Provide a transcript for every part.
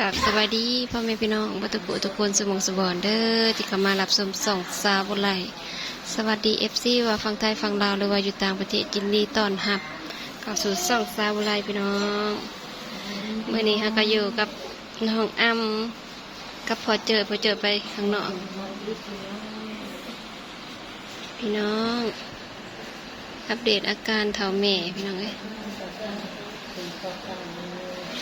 กับสวัสดีพ่อแม่พี่น้องบัตุกุทุกคนสมองสมบอนเด้อที่เข้ามารับชมส่องสาวบุไลสวัสดีเอฟซีว่าฟังไทยฟังลาวหรือว่าอยู่ต่างประเทศยินดีตอนรับเข้าสู่ส่องสาวบุไลพี่น้องเมื่อนี้ฮะก็อยู่กับน้องอ้ำกับพอเจอพอเจอไปข้างนอกพี่น้อง อัปเดตอาการเท่าแม่พี่น้องเอ้ย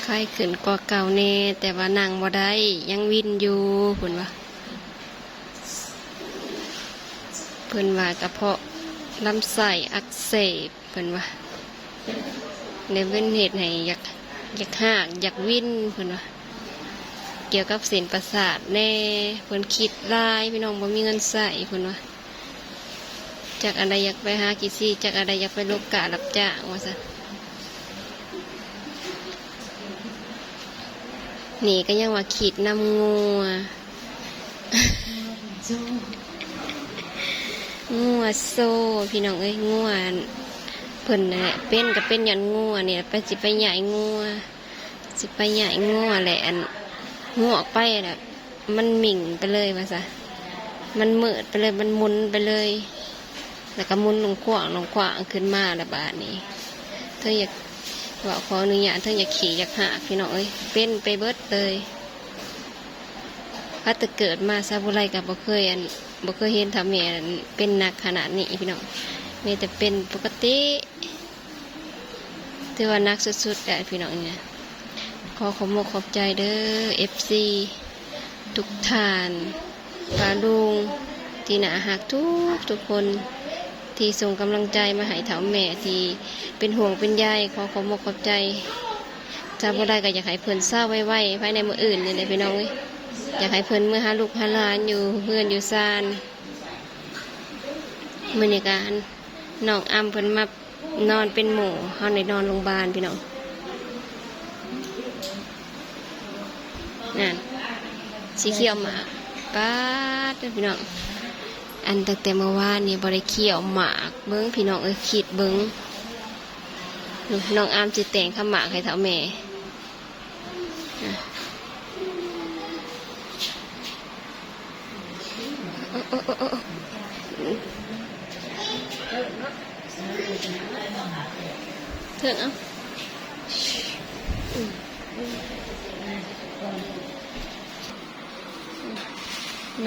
ไข้ขึ้นกว่าเก่าแน่แต่ว่านั่งบ่ได้ยังวินอยู่เพิ่นว่าเพิ่นว่ากระเพาะลำไส้อักเสบเพิ่นว่าในเว้นเหตุให้อยากอยากหากอยากวินเพิ่นว่าเกี่ยวกับเส้นประสาทแน่เพิ่นคิดหลายพี่น้องบ่มีเงินใส่เพิ่นว่าจากอะไรอยากไปหากิซี่จากอะไรอยากไปลูกกะรับจ้างว่าซั่น นี่ก็ยังว่าขีดนำงัวงัวโซ่พี่น้องเอ้ยงัวเพิ่นน่ะเป็นก็เป็นยันงัวเนี่ยไปสิไปใหญ่งัวสิไปใหญ่งัวแหละอันงัวออกไปน่ะมันหมิ่งไปเลยว่าซะมันเมืดไปเลยมันมุนไปเลย แล้วก็มุนลงขวางลงขวางขึ้นมาละบาดนี้เธออยาก ว่าขออนุญาตเธออยากขี่อยากหาพี่น้องเอ้ยเป็นไปเบิดเลยพัดเกิดมาซาบุไรกับบ่เคยอันบ่เคยเห็นทำแม่อันเป็นหนักขนาดนี้พี่น้องแม่แต่เป็นปกติถือว่านักสุดๆแต่พี่น้องเนี่ยขอขอบมกขอบใจเด้อ FC ทุกท่านปาลุงที่หนาหักทุกทุกคน ที่ส่งกำลังใจมาให้เถาแม่ที่เป็นห่วงเป็นใยขอขอบมกขอบใจจำบ่ได้ก็อยากให้เพิ่นเศร้าไว้ๆภายในมืออื่นนี่แหละพี่น้องอยากให้เพิ่นเมื่อหาลูกหาหลานอยู่เพื่อนอยู่ซานมื้อนี้การน้องอ้ำเพิ่นมานอนเป็นหมู่เฮาได้นอนโรงพยาบาลพี่น้องนั่นสีเขียวมาป๊าดเด้อพี่น้อง อันตั้งแต่เมื่อวานนี่บริเขียวหมากเบิ้งพี่น้องเอ้ยขีดเบิ้งน้องอามจิแต่งข้าหมากให้เท่าแม่เถิงเอา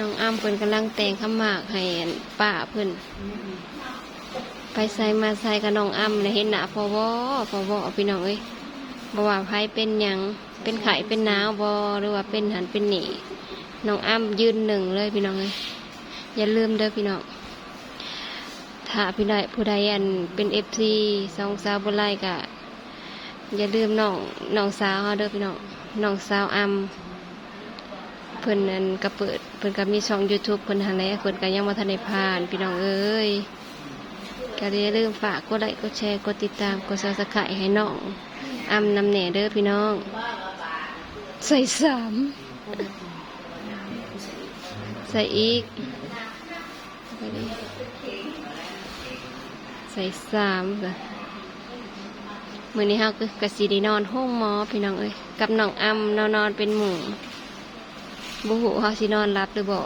น้องอ้ำเพิ่นกำลังแต่งข้าวหมากให้ป้าเพิ่นไปใส่มาใส่กับน้องอ้ำเลยเห็นหน้าพอวอพอวอพี่น้องเอ้ยบ่ว่าไผเป็นหยังเป็นไข่เป็นหนาวบ่หรือว่าเป็นหันเป็นหนีน้องอ้ำยืนหนึ่งเลยพี่น้องเอ้ยอย่าลืมเด้อพี่น้องถ้าพี่ใดผู้ใดอันเป็นเอฟซีสองสาวบุไลกะอย่าลืมน้องน้องสาวเด้อพี่น้องน้องสาวอ้ำเพิ่นนั่นก็เปิดเพิ่นก็มีช่อง YouTube เพิ่นหันแหละเพิ่นก็ยังบ่ทันได้ผ่าน พี่น้องเอ้ยก็อย่าลืมฝากกดไลค์กดแชร์กดติดตามกดซับสไครต์ให้น้องอำนำแหน่เด้อพี่น้อง ใส่สามใส่อีก ใส่สามจ้ะมือนี้เฮาก็กะสีได้นอนห้องหมอพี่น้องเอ้ยกับน้องอำนอนนอนเป็นหมู่ บุหูเฮาสินอนรับหรือบ่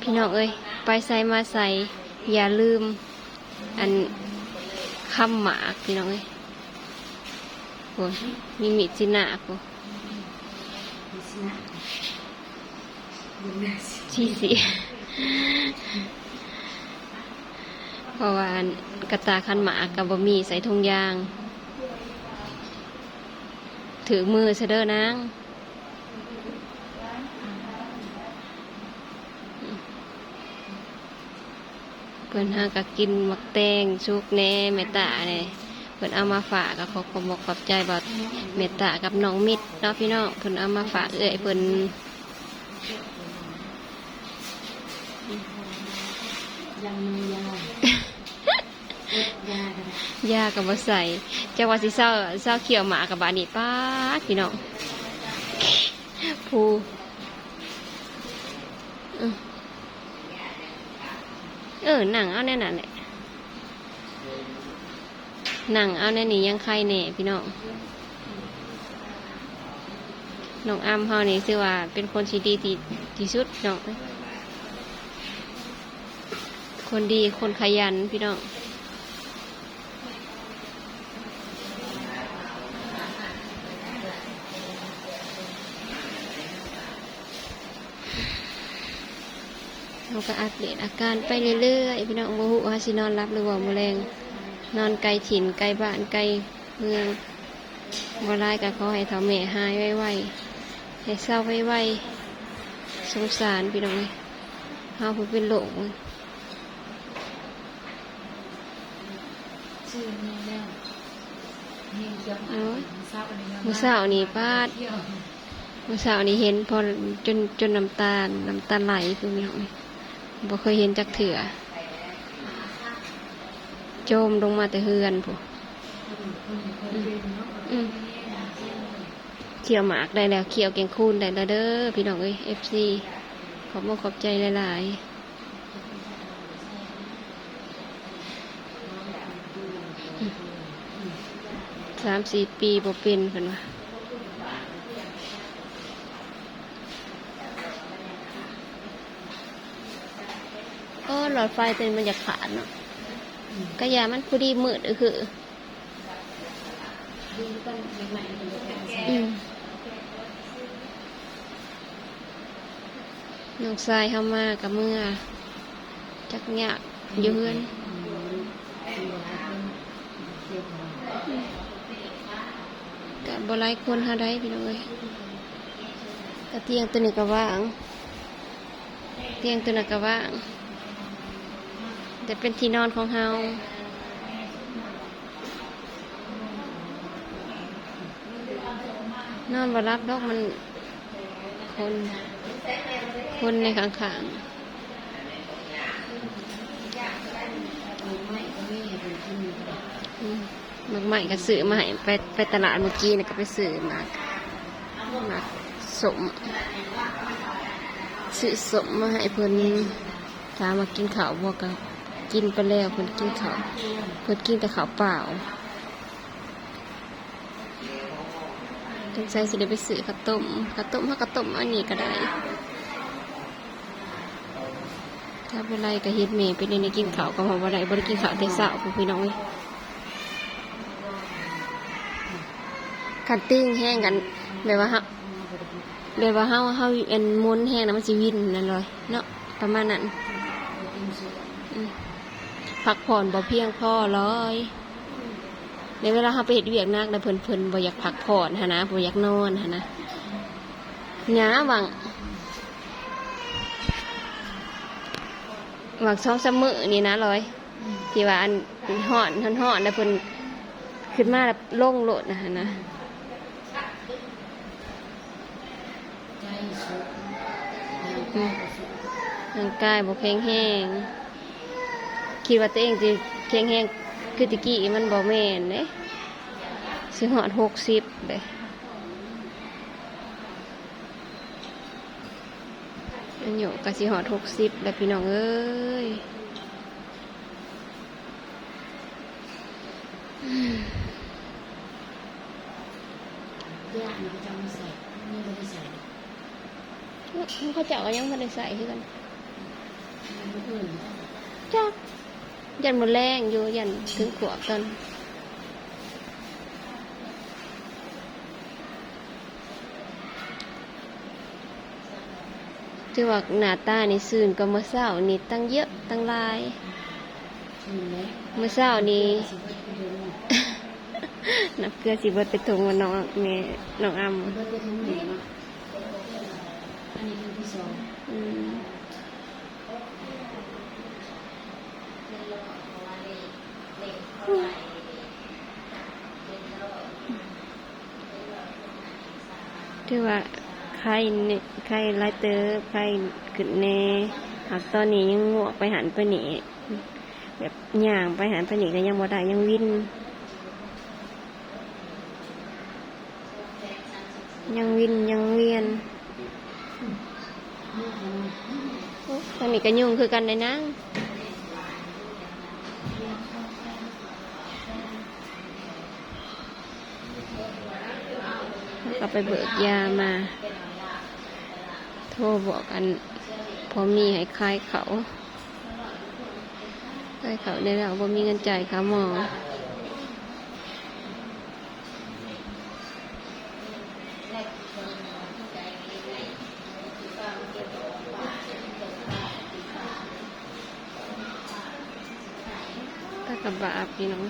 พี่น้องเอ้ย ไปใส่มาใส่ อย่าลืม อันคำหมากพี่น้องเอ้ยโอ้ยมีมีดสิหนาโอ้ชีสีเพราะว่าอันกระตาคันหมากกับบะมีใส่ทงยาง ถือมือเสเด้อนางเพิ่อนหาก็กินมักแตงชุกแน่เมตตาเนี่ยเพิ่อนเอามาฝากก็ขอขอบคุณขอบใจบอกเมตตากับน้องมิตรเนาะพี่น้องเพิ่อนเอามาฝากเอ้ยเพิ่อนยังมียา ยากันยากับบ่ใส่เจ้าว่าสิเศร้าเศร้าเขียวหมากับบานี่ป้าพี่น้องผู้เออหนังเอาแน่นอนแหละหนังเอาแน่นี่ยังใครแหน่พี่น้องน้องอ้ำเฮานี่ชื่อว่าเป็นคนที่ดีที่ที่สุดน้องคนดีคนขยันพี่น้อง เราก็อัปเดตอาการไปเรื่อยๆพี่น้องโมหุว่าสินอนรับหรือว่าแมลงนอนไกลถิ่นไกลบ้านไกลเมืองบ่ร้ายก็ขอให้เท่าแม่หายไวๆให้เศร้าไวๆสงสารพี่น้องเลยเฮาผู้เป็นโรคชื่อนี่แล้วนี่เกี่ยวกับทราบอันนี้มื้อเช้านี่ปาดเที่ยวเมื่อเช้านี้เห็นพอจนจนน้ำตาลน้ำตาไหลคือพี่น้องเอ้ย บ่เคยเห็นจักเถื่อโจมลงมาแต่เฮือนผู้เขี่ยวหมากได้แล้วเขี่ยวแกงคูนได้แล้วเด้อพี่น้องเอ้ย FC ขอบคุณขอบใจหลายๆสามสี่ปีบ่เป็นเพิ่นว่า โอ้หลอดไฟตัวนี้มันจะขาดเนาะกระยามันพอดีมืดเออคือดูกันใหม่ๆเป็นแบบแก่อืมน้องทรายเข้ามากับเมื่อ จักยากอยู่เฮือนกับบหลายคนหาได้พี่น้องเอ้ยกระเตียงตัวนี้ก็ว่าง เตียงตัวนั้นก็ว่าง แต่เป็นที่นอนของเฮานอนบ่รับดอกมันคน คนในข้างไม่ก็ไม่เป็นที่มีๆอืมมักใหม่ก็ซื้อมาให้ไปไปตลาดเมื่อกี้นะก็ไปซื้อมามาสมซื้อสมมาให้เพิ่นถามมากินข้าวบ่ก็กิ กินไปแล้วเพิ่นกินเขาเพิ่นกินแต่ข้าวเปล่าจังใจสิได้ไปซื้อข้าวต้มข้าวต้มเฮาก็ต้มอันนี้ก็ได้ ถ้าเป็นไรก็เฮ็ดเมย์ไปเล่นในกินข้าวก็พอบ่ได้บ่ได้กินข้าวแต่เช้าพี่น้องเอ้ยคันติ้งแห้งกันแบบว่าเฮาแบบว่าเฮาเฮาอันมุนแห้งนะมันสิวินนั่นเลยเนาะประมาณนั้น พักผ่อนบ่เพียงพอเลยในเวลาเฮาไปเฮ็ดเวียกหนักแล้วเพิ่นเพิ่นบ่อยากพักผ่อนหันะบ่อยากนอนหันะหยาหวังหมักช่องสมือนี่นะลอยที่ว่าอันห่อนห่อนห่อนแล้วเพิ่นขึ้นมาแล้วลงโลดนะฮะนะร่างกายบ่แข็งแห้ง คิดว่าตัวเองจะแข็งแห้งคือตะกี้มันบ่แม่นเด้สิหอดหกสิบเลยอันอยู่ก็สิหอดหกสิบแล้วพี่น้องเอ้ยยากมันจะมาใส่นี่ไม่ได้ใส่เขาเจ้าก็ยังไม่ได้ใส่คือกันไม่เพื่อนจัก ยันหมดแรงอยู่ยันถึงขวบกันที่ว่าหน้าตานี่ซื่นก็เมื่อเช้านี่ตั้งเยอะตั้งลายใช่ไหมเมื่อเช้านี่นับเกลือสิเบิดไปถงว่าน้องแม่น้องอ้ำเบิดไปทั้ง หนึ่งเนาะอันนี้เป็นที่สองอืมที่ว่าไข้เนี่ยไข้ไล่เตอไข้ขึ้นแน่หากตอนนี้ยังงวกไปหันไปหนีแบบย่างไปหันไปหนีก็ยังบ่ได้ยังวินยังวินยังเวียนอ้ตอนนี้ก็ยุ่งคือกันเลยนะ ไปเบิกยามา โทรบอกกันพอมีให้คลายเขาคลายเขาได้แล้วพอมีเงินจ่ายค่าหมอตากระบาบพี่น้อง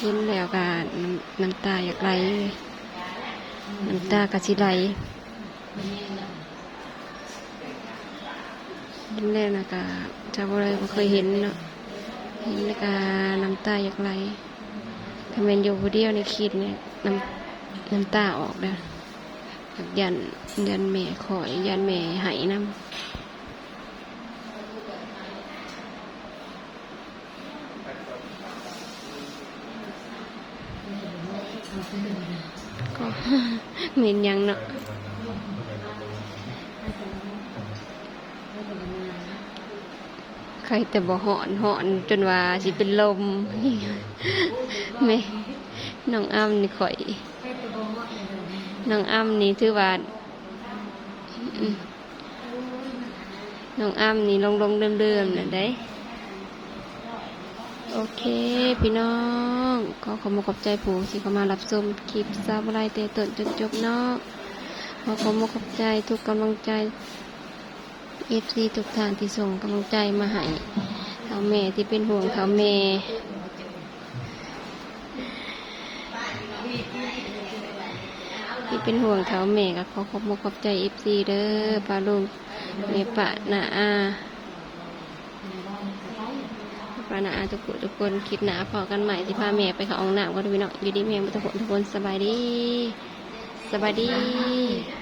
เห็นแล้วกนน้ำน้ำตาอยากไหลเลย น้ำตากระสิไหลเห็นแล้วนะกะชาวอะไรก็เคยเห็นเนาะเห็นแล้วกะน้ำตาอยากไหลถ้าเป็นอยู่ผู้เดียวในคิดเนี่ยน้ำน้ำตาออกแล้วแบบยันยันแม่ขอยยันแม่หายน้ำ ก็เหม็นยังเนาะใครแต่บ่หอนหอนจนว่าสิเป็นลมแม่น้องอ้ำนี่ข่อยน้องอ้ำนี่ถือว่าน้องอ้ำนี่ลงลงเดิมเดิมๆน่ะได้ โอเค พี่น้องขอขอบคุณขอบใจผู้ที่เข้ามารับชมคลิปซาบไรเตะต้นจนจบเนาะขอขอบคุณขอบใจทุกกำลังใจเอฟซีทุกท่านที่ส่งกำลังใจมาให้เท่าแม่ที่เป็นห่วงเท่าแม่ที่เป็นห่วงเท่าแม่ก็ขอขอบคุณขอบใจเอฟซีเด้อปาลุงเมปะนาอา ปานาทุกคนทุกคนคิดหนาพอกันใหม่ที่พาแม่ไปเขาองหน้ำก็ดูพี่น้องอยู่ดีแม่ทุกคนทุกคนสบายดี สบายดี